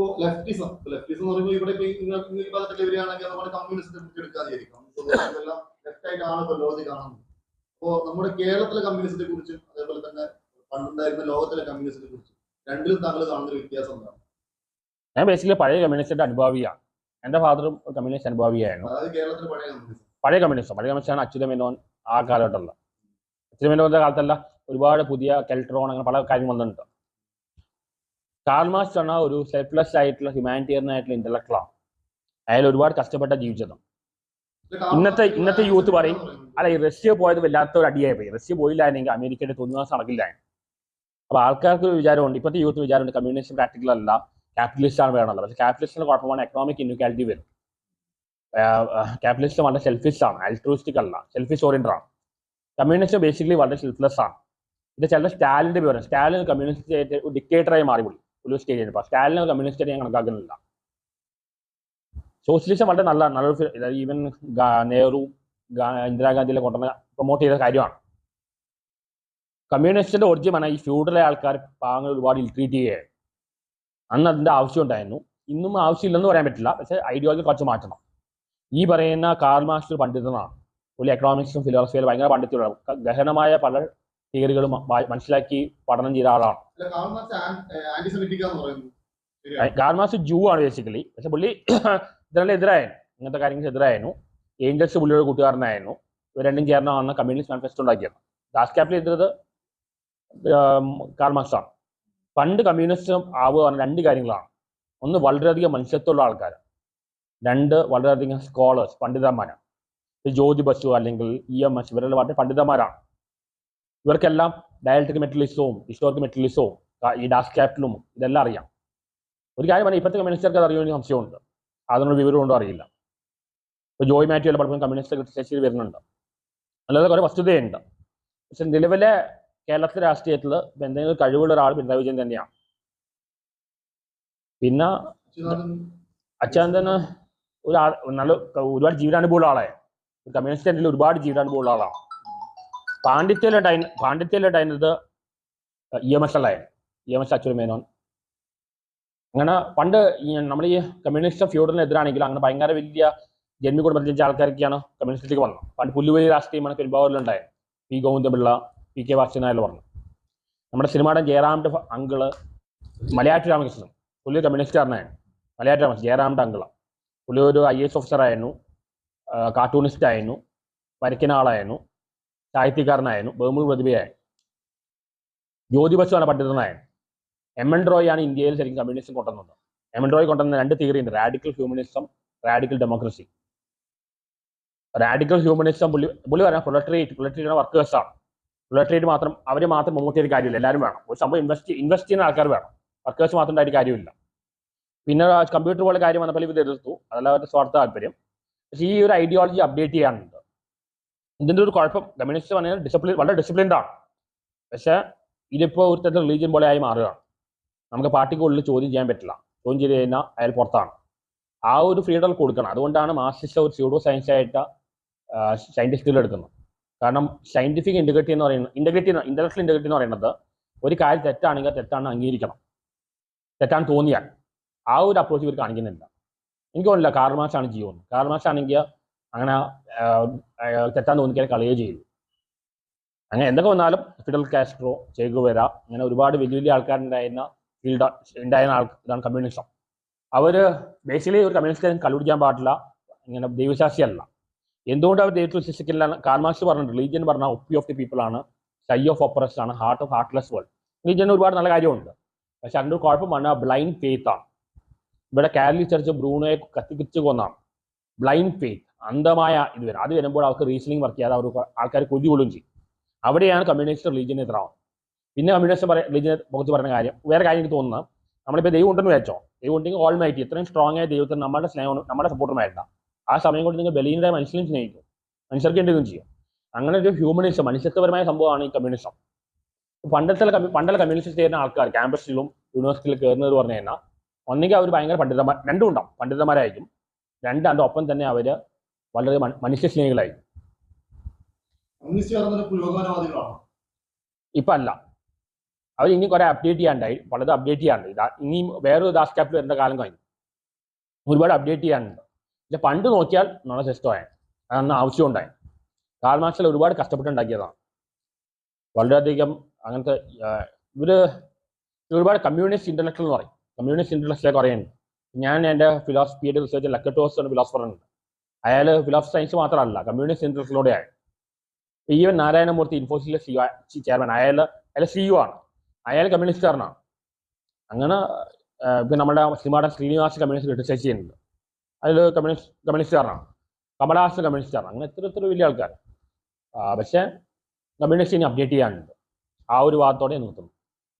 ഇപ്പോ ലെഫ്റ്റിസം ലെഫ്റ്റിസം എന്ന് പറയുമ്പോൾ ഇവിടെ ഈ ഭാഗത്തൊക്കെ വരികയാണെങ്കിൽ നമ്മുടെ കമ്മ്യൂണിസ്റ്റ് കുറിച്ച് എടുക്കാതെയായിരിക്കും ലെഫ്റ്റ് ആയിട്ടാണ് ഇപ്പൊ ലോകത്തിൽ കാണുന്നത് അപ്പോ നമ്മുടെ കേരളത്തിലെ കമ്മ്യൂണിസ്റ്റിനെ കുറിച്ചും അതേപോലെ തന്നെ പണ്ടുണ്ടായിരുന്ന ലോകത്തിലെ കമ്മ്യൂണിസ്റ്റിനെ കുറിച്ചും രണ്ടിലും താങ്കൾ കാണുന്ന വ്യത്യാസം എന്താണ്? ഞാൻ ബേസിക്കലി പഴയ കമ്മ്യൂണിസ്റ്റിന്റെ അനുഭാവിയാണ്. എന്റെ ഫാദറും കമ്മ്യൂണിസ്റ്റ് അനുഭാവിയായിരുന്നു. പഴയ കമ്മ്യൂണിസ്റ്റ് പഴയ കമ്മ്യൂണിസ്റ്റ് ആണ് കമ്മ്യൂണിസ്റ്റാണ് അച്യുത ആ കാലഘട്ടമുള്ള അച്യുതമേനോന്റെ കാലത്തല്ല ഒരുപാട് പുതിയ കെൽട്രോൺ അങ്ങനെ പല കാര്യങ്ങൾ വന്നിട്ടുണ്ട്. കാർമാസ്റ്റ് എന്ന ഒരു സെൽഫ്ലെസ് ആയിട്ടുള്ള ഹ്യൂമാനിറ്റേറിയൻ ആയിട്ടുള്ള ഇന്റലക്ടറാണ് അയാൾ ഒരുപാട് കഷ്ടപ്പെട്ട ജീവിച്ചത്. ഇന്നത്തെ- ഇന്നത്തെ യൂത്ത് പറയും, അല്ല ഈ റഷ്യ പോയത് വല്ലാത്ത ഒരു അടിയായി പോയി. റഷ്യ പോയില്ലായിരുന്നെങ്കിൽ അമേരിക്കയുടെ തൊണ്ണൂറ് നടക്കില്ലായിരുന്നു അപ്പൊ ആൾക്കാർക്ക് ഒരു വിചാരമുണ്ട്. ഇപ്പോഴത്തെ യൂത്ത് വിചാരമുണ്ട് കമ്മ്യൂണിസ്റ്റ് പ്രാക്ടിക്കൽ അല്ല ക്യാപിറ്റലിസ്റ്റ് ആണ് വേണമല്ലോ. പക്ഷേ ക്യാപിറ്റലിസ്റ്റിന്റെ കുഴപ്പമാണ് എക്കണോമിക് ഇൻഇക്വാലിറ്റി വരും. ക്യാപിറ്റലിസ്റ്റ് വളരെ സെൽഫിഷ് ആണ് അൾട്രൂസ്റ്റിക് അല്ല സെൽഫിഷ് ഓറിയന്റഡ് ആണ്. കമ്മ്യൂണിസ്റ്റ് ബേസിക്കലി വളരെ സെൽഫ്ലെസ് ആണ്. ഇത് ചില സ്റ്റാലിന്റെ വിവരം സ്റ്റാലിൻ കമ്മ്യൂണിസ്റ്റ് ഡിക്റ്റേറ്ററായി മാറിപ്പോയി. ഒരു കഴിഞ്ഞപ്പോൾ സ്റ്റാലിനെ കമ്മ്യൂണിസ്റ്റ് ഞാൻ കണക്കാക്കുന്നില്ല. സോഷ്യലിസം വളരെ നല്ല നല്ലൊരു ഈവൻ നെഹ്റു ഇന്ദിരാഗാന്ധിയിലെ കൊണ്ടുവന്ന പ്രൊമോട്ട് ചെയ്ത കാര്യമാണ്. കമ്മ്യൂണിസ്റ്റിന്റെ ഒറിജിൻ ഈ ഫ്യൂഡലെ ആൾക്കാർ പാവങ്ങൾ ഒരുപാട് ഇൽട്രീറ്റ് ചെയ്യുകയാണ്. അന്ന് അതിന്റെ ആവശ്യം ഉണ്ടായിരുന്നു. ഇന്നും ആവശ്യമില്ലെന്ന് പറയാൻ പറ്റില്ല. പക്ഷെ ഐഡിയോളജി കുറച്ച് മാറ്റണം. ഈ പറയുന്ന കാർമാസ്റ്റർ പണ്ഡിതനാണ്. പുള്ളി എക്കണോമിക്സും ഫിലോസഫിയിലും ഭയങ്കര പണ്ഡിതനാണ്. ഗഹനമായ പല തിയറികളും മനസ്സിലാക്കി പഠനം ചെയ്ത ആളാണ്. ഗാർമാസ്. ജൂ ആണ് ബേസിക്കലി പക്ഷെ പുള്ളി ഇതിനെ എതിരായിരുന്നു. ഇങ്ങനത്തെ കാര്യങ്ങൾക്ക് എതിരായിരുന്നു. ഏഞ്ചൽസ് പുള്ളിയുടെ കൂട്ടുകാരനായിരുന്നു. ഇവർ രണ്ടും ചേർന്നാണ് കമ്മ്യൂണിസ്റ്റ് മാനിഫെസ്റ്റോ ഉണ്ടാക്കിയത്. ദാസ് ക്യാപിറ്റൽ എതിരത് കാർമാക്സ് ആണ്. പണ്ട് കമ്മ്യൂണിസ്റ്റ് ആവുക പറഞ്ഞ രണ്ട് കാര്യങ്ങളാണ്. ഒന്ന് വളരെയധികം മനുഷ്യത്വമുള്ള ആൾക്കാർ രണ്ട് വളരെയധികം സ്കോളേഴ്സ് പണ്ഡിതന്മാരാണ് ജ്യോതി ബസു അല്ലെങ്കിൽ ഇ എം എസ് ഇവരെല്ലാം വളരെ പണ്ഡിതന്മാരാണ്. ഇവർക്കെല്ലാം ഡയലക്ട്രിക് മെറ്റലിസവും ഹിസ്റ്റോറിക് മെറ്റലിസവും ഈ ഡാസ് ക്യാപിറ്റലും ഇതെല്ലാം അറിയാം. ഒരു കാര്യം പറഞ്ഞാൽ ഇപ്പോഴത്തെ കമ്മ്യൂണിസ്റ്റുകാർക്ക് അത് അറിയുമെന്ന് സംശയമുണ്ട്. അതിനുള്ള വിവരമുണ്ടോ അറിയില്ല. ഇപ്പോൾ ജോയ് മാറ്റിയല്ല പലപ്പോഴും കമ്മ്യൂണിസ്റ്റ് ക്രിട്ടിസൈസ് വരുന്നുണ്ട്. അല്ലാതെ കുറേ വസ്തുതയുണ്ട്. പക്ഷെ നിലവിലെ കേരളത്തിലെ രാഷ്ട്രീയത്തിൽ എന്തെങ്കിലും കഴിവുള്ള ഒരാൾ പിണറായി വിജയൻ തന്നെയാണ്. പിന്നെ അച്യുതാനന്ദൻ. ഒരാൾ ഒരു നല്ല ഒരുപാട് ജീവിതാനുഭവമുള്ള ആളെ. കമ്മ്യൂണിസ്റ്റ് ഒരുപാട് ജീവിതാനുഭവമുള്ള ആളാണ് പാണ്ഡിത്യയിലുണ്ടായി പാണ്ഡിത്യയിലുണ്ടായിരുന്നത് ഇ എം എസ് അല്ലായിരുന്നു E M S Achutha Menon. അങ്ങനെ പണ്ട് നമ്മൾ ഈ കമ്മ്യൂണിസ്റ്റ് എതിരാണെങ്കിലും അങ്ങനെ ഭയങ്കര വലിയ ജന്മി കുടുംബത്തിൽ ജനിച്ച ആൾക്കാരൊക്കെയാണ് കമ്മ്യൂണിസ്റ്റിലേക്ക് വന്നത്. പണ്ട് പുല്ലുവലി രാഷ്ട്രീയമാണ് പെരുമ്പാവൂരിലുണ്ടായത് P Govindapillai P K Vasunair പറഞ്ഞു. നമ്മുടെ സിനിമയുടെ ജയറാമിന്റെ അങ്കിൾ മലയാറ്റ രാമകൃഷ്ണൻ. പുള്ളി കമ്മ്യൂണിസ്റ്റുകാരനായിരുന്നു മലയാറ്റ രാമകൃഷ്ണൻ ജയറാമിന്റെ അങ്കിൾ. പുള്ളി ഐ എസ് ഓഫീസർ ആയിരുന്നു കാർട്ടൂണിസ്റ്റ് ആയിരുന്നു വരയ്ക്കുന്ന ആളായിരുന്നു. സാഹിത്യകാരനായിരുന്നു. ബഹുമുഖ പ്രതിഭയായിരുന്നു. ജ്യോതി ബസുവാണ് പണ്ഡിതനായിരുന്നു എം എൻ റോയ് ആണ് ഇന്ത്യയിൽ ശരിക്കും കമ്മ്യൂണിസം കൊണ്ടുവന്നത്. എം എൻ റോയ് കൊണ്ടുവന്ന രണ്ട് തിയറി ഉണ്ട്. Radical humanism radical democracy radical humanism പുള്ളി പുള്ളി പറയാം പ്രൊലട്രേറ്റ് പ്രൊലട്രേറ്റ് വർക്കേഴ്സ് ആണ്. പ്രൊലട്രേറ്റ് മാത്രം അവർ മാത്രം മുമ്പോട്ട് ഒരു കാര്യമില്ല. എല്ലാവരും വേണം. ഒരു സംഭവം ഇൻവെസ്റ്റ് ഇൻവെസ്റ്റ് ചെയ്യുന്ന ആൾക്കാർ വേണം. വർക്കേഴ്സ് മാത്രം ഉണ്ടായിട്ട് കാര്യമില്ല. പിന്നെ കമ്പ്യൂട്ടർ പോലെ കാര്യം വന്നപ്പോൾ ഇത് എതിർത്തു. അതല്ല അവരുടെ സ്വാർത്ഥ താല്പര്യം. പക്ഷേ ഈ ഒരു ഐഡിയോളജി അപ്ഡേറ്റ് ചെയ്യാനുണ്ട്. ഇതിന്റെ ഒരു കുഴപ്പം. കമ്മ്യൂണിസ്റ്റ് പറഞ്ഞാൽ ഡിസിപ്ലിൻ വളരെ ഡിസിപ്ലിൻഡ് ആണ്. പക്ഷേ ഇതിപ്പോൾ ഒരു തരത്തിൽ റിലീജിയൻ പോലെ ആയി മാറുകയാണ്. നമുക്ക് പാർട്ടിക്കുള്ളിൽ ചോദ്യം ചെയ്യാൻ പറ്റില്ല. ചോദ്യം ചെയ്ത് കഴിഞ്ഞാൽ അയാൾ പുറത്താണ്. ആ ഒരു ഫ്രീഡം കൊടുക്കണം. അതുകൊണ്ടാണ് മാർക്സിസ്റ്റ് ഒരു സ്യൂഡോ സയൻസ് ആയിട്ട് സയന്റിസ്റ്റുകൾ എടുക്കുന്നത്. കാരണം സയന്റിഫിക് ഇന്റഗ്രിറ്റി എന്ന് പറയുന്നത് ഇന്റഗ്രിറ്റി ഇന്റലക്ച്വൽ ഇന്റഗ്രിറ്റി എന്ന് പറയുന്നത് ഒരു കാര്യം തെറ്റാണെങ്കിൽ തെറ്റാണ് അംഗീകരിക്കണം. തെറ്റാണ് തോന്നിയാൽ ആ ഒരു അപ്രോച്ച് ഇവർ കാണിക്കുന്നില്ല. എനിക്ക് തോന്നില്ല കാർമാസാണ് ജീവൻ. കാർമാസാണെങ്കിൽ അങ്ങനെ തെറ്റാൻ തോന്നിക്കാൻ കളയുകയോ ചെയ്തു. അങ്ങനെ എന്തൊക്കെ വന്നാലും ഫിഡൽ കാസ്ട്രോ ചേഗുവര അങ്ങനെ ഒരുപാട് വലിയ വലിയ ആൾക്കാരുണ്ടായിരുന്ന ഫീൽഡ് ഉണ്ടായിരുന്ന ആൾ ഇതാണ് കമ്മ്യൂണിസം അവർ ബേസിക്കലി ഒരു കമ്മ്യൂണിസ്റ്റ് കണ്ടുപിടിക്കാൻ പാടില്ല. ഇങ്ങനെ ദൈവശാസ്തിയല്ല എന്തുകൊണ്ട് അവർ ദൈവത്തിൽ വിശ്വസിക്കില്ല കാർമാക്സ് പറഞ്ഞു റിലീജിയൻ പറഞ്ഞ ഒപ്പി ഓഫ് ദി പീപ്പിൾ ആണ്. സൈ ഓഫ് ഓപ്പറസ് ആണ്. Heart of heartless world religion ഒരുപാട് നല്ല കാര്യമുണ്ട്. പക്ഷെ അതിന്റെ ഒരു കുഴപ്പമാണ് ബ്ലൈൻഡ് ഫെയ്ത്ത് ആണ്. ഇവിടെ കാലി ചർച്ച് ബ്രൂണോയെ കത്തിക്കിച്ച് കൊന്നാണ്. ബ്ലൈൻഡ് ഫെയ്ത്ത് അന്ധമായ ഇത് വരും. അത് വരുമ്പോൾ അവർക്ക് റീസണിങ് വർക്ക് ചെയ്യാതെ അവർ ആൾക്കാർ കൊല്ലുകൊള്ളും ചെയ്യും. അവിടെയാണ് കമ്മ്യൂണിസ്റ്റ് റിലീജിയൻ എതിരാവുന്നത്. പിന്നെ കമ്മ്യൂണിസ്റ്റ് പറയ റിലീജിയനെ മുഖത്ത് പറയുന്ന കാര്യം വേറെ കാര്യം എനിക്ക് തോന്നുന്നത് നമ്മളിപ്പോൾ ദൈവം ഉണ്ടെന്ന് വെച്ചോ ദൈവം ഉണ്ടെങ്കിൽ ഓൾ മൈറ്റി ഇത്രയും സ്ട്രോങ് ആയ ദൈവത്തിന് നമ്മുടെ സ്നേഹം നമ്മുടെ സപ്പോർട്ടുമായിട്ടാണ് ആ സമയം കൊണ്ട് നിങ്ങൾ ബലീനരെ മനുഷ്യനും സ്നേഹിക്കും. മനുഷ്യർക്ക് എന്തെങ്കിലും ചെയ്യും. അങ്ങനെ ഒരു ഹ്യൂമനിസം മനുഷ്യത്വപരമായ സംഭവമാണ് ഈ കമ്മ്യൂണിസം പണ്ടത്തെ പണ്ടുള്ള കമ്മ്യൂണിസ്റ്റ് ചെയ്യുന്ന ആൾക്കാർ ക്യാമ്പസിലും യൂണിവേഴ്സിറ്റിയിൽ കയറുന്നത് പറഞ്ഞു കഴിഞ്ഞാൽ ഒന്നെങ്കിൽ അവർ ഭയങ്കര പണ്ഡിതന്മാർ രണ്ടും ഉണ്ടാവും. പണ്ഡിതന്മാരായിരിക്കും. രണ്ട് അതിന്റെ ഒപ്പം തന്നെ അവർ വളരെ മനുഷ്യസ്നേഹികളായി ഇപ്പം അല്ല. അവർ ഇനി കുറെ അപ്ഡേറ്റ് ചെയ്യാണ്ടായി വളരെ അപ്ഡേറ്റ് ചെയ്യാണ്ട് ഇതാ ഇനി വേറൊരു ദാസ് ക്യാപിറ്റൽ വരുന്ന കാലം കഴിഞ്ഞു. ഒരുപാട് അപ്ഡേറ്റ് ചെയ്യാനുണ്ട്. പക്ഷെ പണ്ട് നോക്കിയാൽ നല്ല സിസ്റ്റമായി അതൊന്നും ആവശ്യമുണ്ടായി കാൽമാർക്സിൽ ഒരുപാട് കഷ്ടപ്പെട്ടുണ്ടാക്കിയതാണ്. വളരെയധികം അങ്ങനത്തെ ഇവർ ഒരുപാട് കമ്മ്യൂണിസ്റ്റ് ഇന്റലക്ച്വൽ എന്ന് പറയും. കമ്മ്യൂണിസ്റ്റ് ഇന്റലക്ച്വലൊക്കെ പറയുന്നുണ്ട്. ഞാൻ എന്റെ ഫിലോസഫിയുടെ റിസർച്ച് ലക്കറ്റോസ് എന്ന ഫിലോസഫർ ഉണ്ട് അയാൾ ഫിലോസഫി സയൻസ് മാത്രമല്ല കമ്മ്യൂണിസ്റ്റ് ആയി ഈവൻ നാരായണമൂർത്തി ഇൻഫോസിസിലെ സി ചെയർമാൻ അയാൾ അയാൾ യു ആണ്. അയാൾ കമ്മ്യൂണിസ്റ്റുകാരനാണ് അങ്ങനെ ഇപ്പം നമ്മുടെ ശ്രീമാടൻ ശ്രീനിവാസ് കമ്മ്യൂണിസ്റ്റ് ക്രിട്ടിസൈസ് ചെയ്യുന്നുണ്ട്. അതിൽ കമ്മ്യൂണിസ്റ്റ് കമ്മ്യൂണിസ്റ്റുകാരനാണ് കമലഹാസൻ കമ്മ്യൂണിസ്റ്റുകാരനാണ് അങ്ങനെ ഇത്ര ഇത്ര വലിയ ആൾക്കാർ പക്ഷേ കമ്മ്യൂണിസ്റ്റ് ഇനി അപ്ഡേറ്റ് ചെയ്യാനുണ്ട്. ആ ഒരു വാദത്തോടെ നിർത്തുന്നു.